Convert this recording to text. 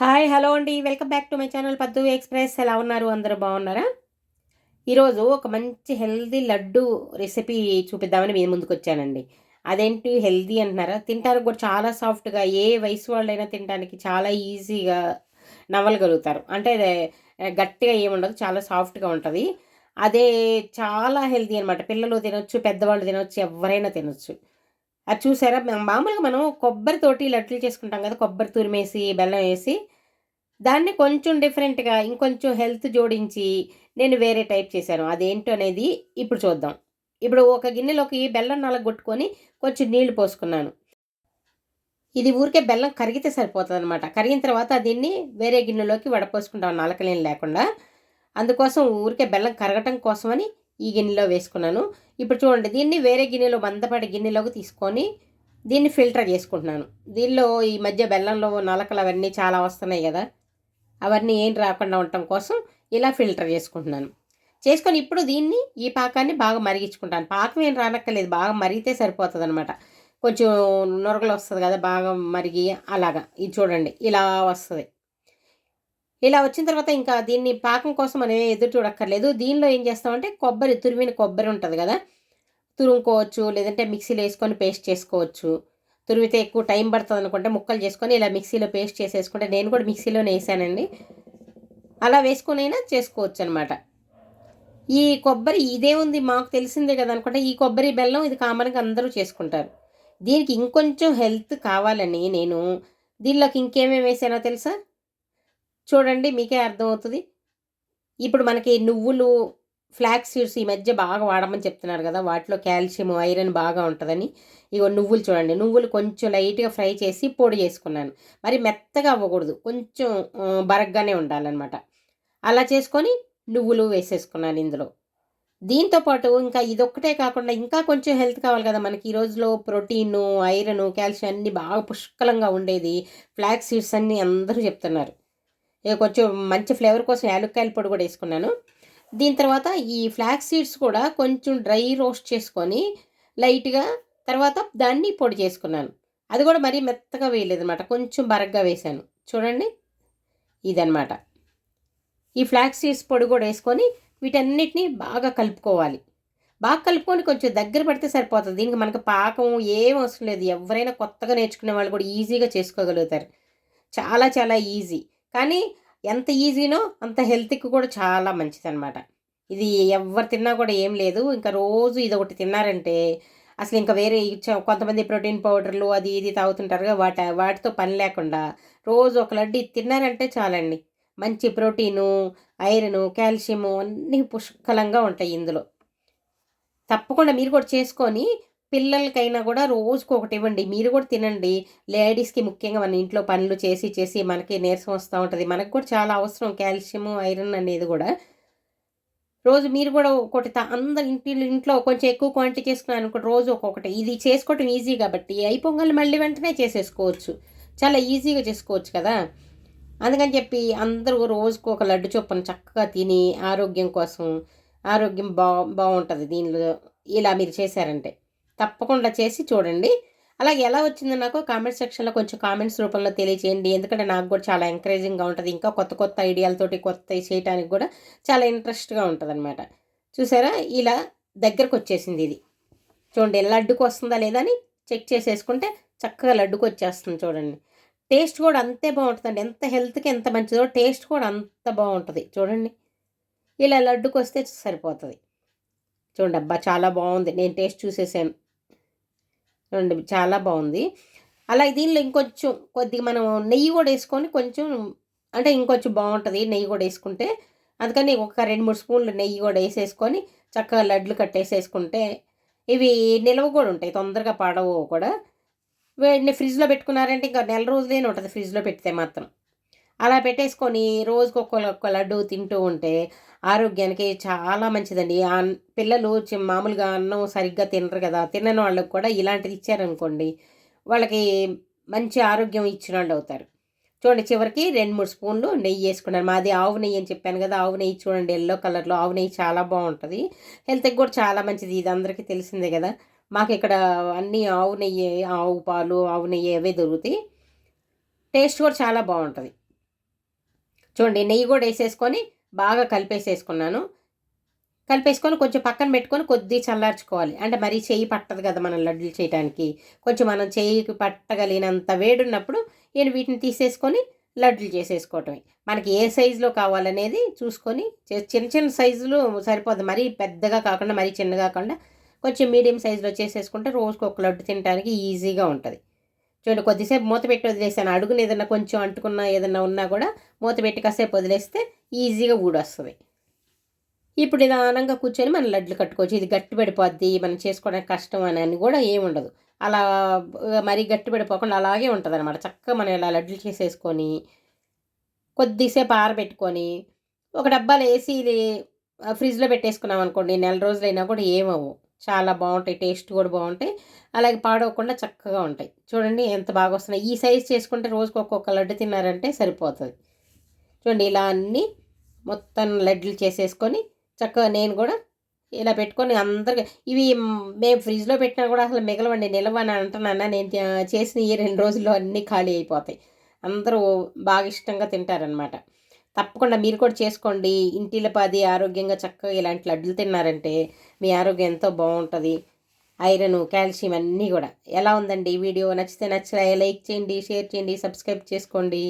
Hi hello అండి. Welcome back to my channel Paddu Express. ఎలా ఉన్నారు? అందరూ బాగున్నారా? ఈరోజు ఒక మంచి హెల్దీ లడ్డు రెసిపీ చూపిద్దామని మీ ముందుకు వచ్చానండి. అదేంటి హెల్దీ అంటున్నారా? తినడానికి కూడా చాలా సాఫ్ట్గా ఏ వయసు వాళ్ళైనా తినడానికి చాలా ఈజీగా నవ్వలగలుగుతారు అంటే అదే గట్టిగా ఏముండదు చాలా సాఫ్ట్గా ఉంటుంది. అదే చాలా హెల్దీ అనమాట పిల్లలు తినొచ్చు పెద్దవాళ్ళు తినొచ్చు ఎవరైనా తినొచ్చు. అది చూసారా? మామూలుగా మనం కొబ్బరితోటి లడ్లు చేసుకుంటాం కదా కొబ్బరి తురిమేసి బెల్లం వేసి దాన్ని కొంచెం డిఫరెంట్గా ఇంకొంచెం హెల్త్ జోడించి నేను వేరే టైప్ చేశాను. అదేంటో అనేది ఇప్పుడు చూద్దాం. ఇప్పుడు ఒక గిన్నెలోకి బెల్లం నలగొట్టుకొని కొంచెం నీళ్ళు పోసుకున్నాను. ఇది ఊరికే బెల్లం కరిగితే సరిపోతుంది అనమాట కరిగిన తర్వాత దీన్ని వేరే గిన్నెలోకి వడపోసుకుంటాం నలకలేని లేకుండా. అందుకోసం ఊరికే బెల్లం కరగటం కోసమని ఈ గిన్నెలో వేసుకున్నాను. ఇప్పుడు చూడండి దీన్ని వేరే గిన్నెలో మందపాటి గిన్నెలోకి తీసుకొని దీన్ని ఫిల్టర్ చేసుకుంటున్నాను. దీనిలో ఈ మధ్య బెల్లంలో నలకలు అవన్నీ చాలా వస్తున్నాయి కదా అవన్నీ ఏం రాకుండా ఉండటం కోసం ఇలా ఫిల్టర్ చేసుకుంటున్నాను. చేసుకొని ఇప్పుడు దీన్ని ఈ పాకాన్ని బాగా మరిగించుకుంటాను. పాకం ఏం రానక్కర్లేదు బాగా మరిగితే సరిపోతుంది అనమాట కొంచెం నొరగలు వస్తుంది కదా బాగా మరిగి అలాగా. ఇది చూడండి ఇలా వస్తుంది. ఇలా వచ్చిన తర్వాత ఇంకా దీన్ని పాకం కోసం మనం ఎదురు చూడక్కర్లేదు. దీనిలో ఏం చేస్తామంటే కొబ్బరి తురిమిన కొబ్బరి ఉంటుంది కదా? తురుముకోవచ్చు లేదంటే మిక్సీలో వేసుకొని పేస్ట్ చేసుకోవచ్చు. తురిమితే ఎక్కువ టైం పడుతుంది అనుకుంటే ముక్కలు చేసుకొని ఇలా మిక్సీలో పేస్ట్ చేసేసుకుంటే నేను కూడా మిక్సీలోనే వేసానండి. అలా వేసుకొని అయినా చేసుకోవచ్చు అనమాట ఈ కొబ్బరి ఇదే ఉంది మాకు తెలిసిందే కదా అనుకుంటే ఈ కొబ్బరి బెల్లం ఇది కామన్గా అందరూ చేసుకుంటారు. దీనికి ఇంకొంచెం హెల్త్ కావాలని నేను. దీనిలోకి ఇంకేమేమి వేసానో తెలుసా? చూడండి మీకే అర్థమవుతుంది. ఇప్పుడు మనకి నువ్వులు ఫ్లాక్స్ సీడ్స్ ఈ మధ్య బాగా వాడమని చెప్తున్నారు కదా వాటిలో కాల్షియం ఐరన్ బాగా ఉంటుందని. ఇగో నువ్వులు చూడండి నువ్వులు కొంచెం లైట్గా ఫ్రై చేసి పొడి చేసుకున్నాను. మరి మెత్తగా అవ్వకూడదు కొంచెం బరగ్గానే ఉండాలన్నమాట. అలా చేసుకొని నువ్వులు వేసేసుకున్నాను ఇందులో. దీంతో పాటు ఇంకా ఇదొక్కటే కాకుండా ఇంకా కొంచెం హెల్త్ కావాలి కదా మనకి. ఈ రోజులో ప్రోటీన్ ఐరన్ కాల్షియం అన్నీ బాగా పుష్కలంగా ఉండేది. ఫ్లాక్స్ సీడ్స్ అన్నీ అందరూ చెప్తున్నారు. ఇక కొంచెం మంచి ఫ్లేవర్ కోసం యాలుక్కాయల పొడి కూడా వేసుకున్నాను. దీని తర్వాత ఈ ఫ్లాక్స్ సీడ్స్ కూడా కొంచెం డ్రై రోస్ట్ చేసుకొని లైట్గా తర్వాత దాన్ని పొడి చేసుకున్నాను. అది కూడా మరీ మెత్తగా వేయలేదు అనమాట కొంచెం బరగ్గా వేశాను చూడండి ఇదనమాట ఈ ఫ్లాక్స్ సీడ్స్ పొడి కూడా వేసుకొని వీటన్నిటిని బాగా కలుపుకోవాలి. బాగా కలుపుకొని కొంచెం దగ్గర పడితే సరిపోతుంది. దీనికి మనకు పాకం ఏం అవసరం లేదు. ఎవరైనా కొత్తగా నేర్చుకునే వాళ్ళు కూడా ఈజీగా చేసుకోగలుగుతారు. చాలా చాలా ఈజీ. కానీ ఎంత ఈజీనో అంత హెల్త్కి కూడా చాలా మంచిదన్నమాట. ఇది ఎవరు తిన్నా కూడా ఏం లేదు. ఇంకా రోజు ఇది ఒకటి తిన్నారంటే అసలు ఇంకా వేరే కొంతమంది ప్రోటీన్ పౌడర్లు అది ఇది తాగుతుంటారుగా వాటి వాటితో పని లేకుండా రోజు ఒక లడ్డు తిన్నారంటే చాలండి. మంచి ప్రోటీను ఐరన్ కాల్షియము అన్నీ పుష్కలంగా ఉంటాయి ఇందులో. తప్పకుండా మీరు కూడా చేసుకొని పిల్లలకైనా కూడా రోజుకు ఒకటి ఇవ్వండి. మీరు కూడా తినండి. లేడీస్కి ముఖ్యంగా మన ఇంట్లో పనులు చేసి చేసి మనకి నీరసం వస్తూ ఉంటుంది. మనకు కూడా చాలా అవసరం. కాల్షియము ఐరన్ అనేది కూడా. రోజు మీరు కూడా ఒకటి అందరి ఇంటి ఇంట్లో కొంచెం ఎక్కువ క్వాంటిటీ చేసుకున్నాను అనుకో రోజు ఒక్కొక్కటి. ఇది చేసుకోవటం ఈజీ కాబట్టి అయిపోగానే మళ్ళీ వెంటనే చేసేసుకోవచ్చు. చాలా ఈజీగా చేసుకోవచ్చు కదా. అందుకని చెప్పి అందరూ రోజుకు ఒక లడ్డు చొప్పున చక్కగా తిని ఆరోగ్యం కోసం ఆరోగ్యం బా బాగుంటుంది దీనిలో. ఇలా మీరు చేశారంటే. తప్పకుండా చేసి చూడండి. అలాగే ఎలా వచ్చిందో నాకు కామెంట్ సెక్షన్లో కొంచెం కామెంట్స్ రూపంలో తెలియజేయండి ఎందుకంటే నాకు కూడా చాలా ఎంకరేజింగ్గా ఉంటుంది. ఇంకా కొత్త కొత్త ఐడియాలతోటి కొత్త చేయడానికి కూడా చాలా ఇంట్రెస్ట్గా ఉంటుంది అనమాట చూసారా? ఇలా దగ్గరకు వచ్చేసింది ఇది. చూడండి లడ్డుకు వస్తుందా లేదా అని చెక్ చేసేసుకుంటే చక్కగా లడ్డుకు వచ్చేస్తుంది చూడండి. టేస్ట్ కూడా అంతే బాగుంటుందండి. ఎంత హెల్త్కి ఎంత మంచిదో టేస్ట్ కూడా అంత బాగుంటుంది. చూడండి. ఇలా లడ్డుకు వస్తే సరిపోతుంది. చూడండి అబ్బా చాలా బాగుంది. నేను టేస్ట్ చూసేసాను. చూడండి చాలా బాగుంది. అలాగే దీనిలో ఇంకొంచెం కొద్దిగా మనం నెయ్యి కూడా వేసుకొని కొంచెం అంటే ఇంకొంచెం బాగుంటుంది నెయ్యి కూడా వేసుకుంటే. అందుకని ఒక రెండు మూడు స్పూన్లు నెయ్యి కూడా వేసేసుకొని చక్కగా లడ్లు కట్టేసేసుకుంటే ఇవి నిల్వ కూడా ఉంటాయి తొందరగా పాడవు కూడా. వీటిని ఫ్రిడ్జ్లో పెట్టుకున్నారంటే ఇంకా నెల రోజులే ఉంటుంది ఫ్రిడ్జ్లో పెడితే మాత్రం. అలా పెట్టేసుకొని రోజుకు ఒక్క లడ్డు తింటూ ఉంటే ఆరోగ్యానికి చాలా మంచిదండి. పిల్లలు మామూలుగా అన్నం సరిగ్గా తినరు కదా తినని వాళ్ళకి కూడా ఇలాంటిది ఇచ్చారనుకోండి వాళ్ళకి మంచి ఆరోగ్యం ఇచ్చిన వాళ్ళు అవుతారు. చూడండి చివరికి రెండు మూడు స్పూన్లు నెయ్యి వేసుకున్నాను. మాది ఆవు నెయ్యి అని చెప్పాను కదా ఆవు నెయ్యి చూడండి ఎల్లో కలర్లో ఆవు నెయ్యి చాలా బాగుంటుంది. హెల్త్కి కూడా చాలా మంచిది ఇది అందరికీ తెలిసిందే కదా. మాకు ఇక్కడ అన్నీ ఆవు నెయ్యి ఆవు పాలు ఆవు నెయ్యి అవే దొరుకుతాయి. టేస్ట్ కూడా చాలా బాగుంటుంది. చూడండి నెయ్యి కూడా వేసేసుకొని బాగా కలిపేసేసుకున్నాను. కలిపేసుకొని కొంచెం పక్కన పెట్టుకొని కొద్ది చల్లార్చుకోవాలి. అంటే మరీ చెయ్యి పట్టదు కదా మనం లడ్డులు చేయడానికి కొంచెం మనం చెయ్యికి పట్టగలిగినంత వేడున్నప్పుడు నేను వీటిని తీసేసుకొని లడ్డులు చేసేసుకోవటమే. మనకి ఏ సైజులో కావాలనేది చూసుకొని చిన్న చిన్న సైజులు సరిపోద్ది మరీ పెద్దగా కాకుండా మరీ చిన్నగా కాకుండా కొంచెం మీడియం సైజులో చేసేసుకుంటే రోజుకు ఒక లడ్డు తినడానికి ఈజీగా ఉంటుంది. చూడండి కొద్దిసేపు మూత పెట్టి వదిలేసాను. అడుగుని ఏదైనా కొంచెం అంటుకున్న ఏదైనా ఉన్నా కూడా మూత పెట్టి కాసేపు వదిలేస్తే ఈజీగా ఊడొస్తుంది. ఇప్పుడు నిదానంగా కూర్చొని మనం లడ్లు కట్టుకోవచ్చు. ఇది గట్టి పడిపోద్ది మనం చేసుకోవడానికి కష్టం అని అని కూడా ఏముండదు అలా మరీ గట్టి పడిపోకుండా అలాగే ఉంటుంది అనమాట చక్కగా మనం ఇలా లడ్లు చేసేసుకొని కొద్దిసేపు ఆరబెట్టుకొని ఒక డబ్బాలు వేసి ఇది ఫ్రిడ్జ్లో పెట్టేసుకున్నాం అనుకోండి నెల రోజులైనా కూడా ఏమవు చాలా బాగుంటాయి టేస్ట్ కూడా బాగుంటాయి. అలాగే పాడవకుండా చక్కగా ఉంటాయి. చూడండి ఎంత బాగా వస్తున్నాయి. ఈ సైజ్ చేసుకుంటే రోజుకి ఒక్కొక్క లడ్డు తిన్నారంటే సరిపోతుంది. చూడండి ఇలా అన్నీ మొత్తం లడ్డులు చేసేసుకొని చక్కగా నేను కూడా ఇలా పెట్టుకొని అందరికీ ఇవి మేము ఫ్రిడ్జ్లో పెట్టినా కూడా అసలు మిగలవండి నిలవని అంటున్నాను నేను చేసిన ఈ రెండు రోజుల్లో అన్నీ ఖాళీ అయిపోతాయి. అందరూ బాగా ఇష్టంగా తింటారనమాట తప్పకుండా మీరు కూడా చేసుకోండి. ఇంటిలో ఆరోగ్యంగా చక్కగా ఇలాంటి లడ్డులు తిన్నారంటే మీ ఆరోగ్యం ఎంతో బాగుంటుంది. ఐరన్ కాల్షియం అన్నీ కూడా. ఎలా ఉందండి ఈ వీడియో? నచ్చితే నచ్చలే లైక్ చేయండి షేర్ చేయండి సబ్స్క్రైబ్ చేసుకోండి.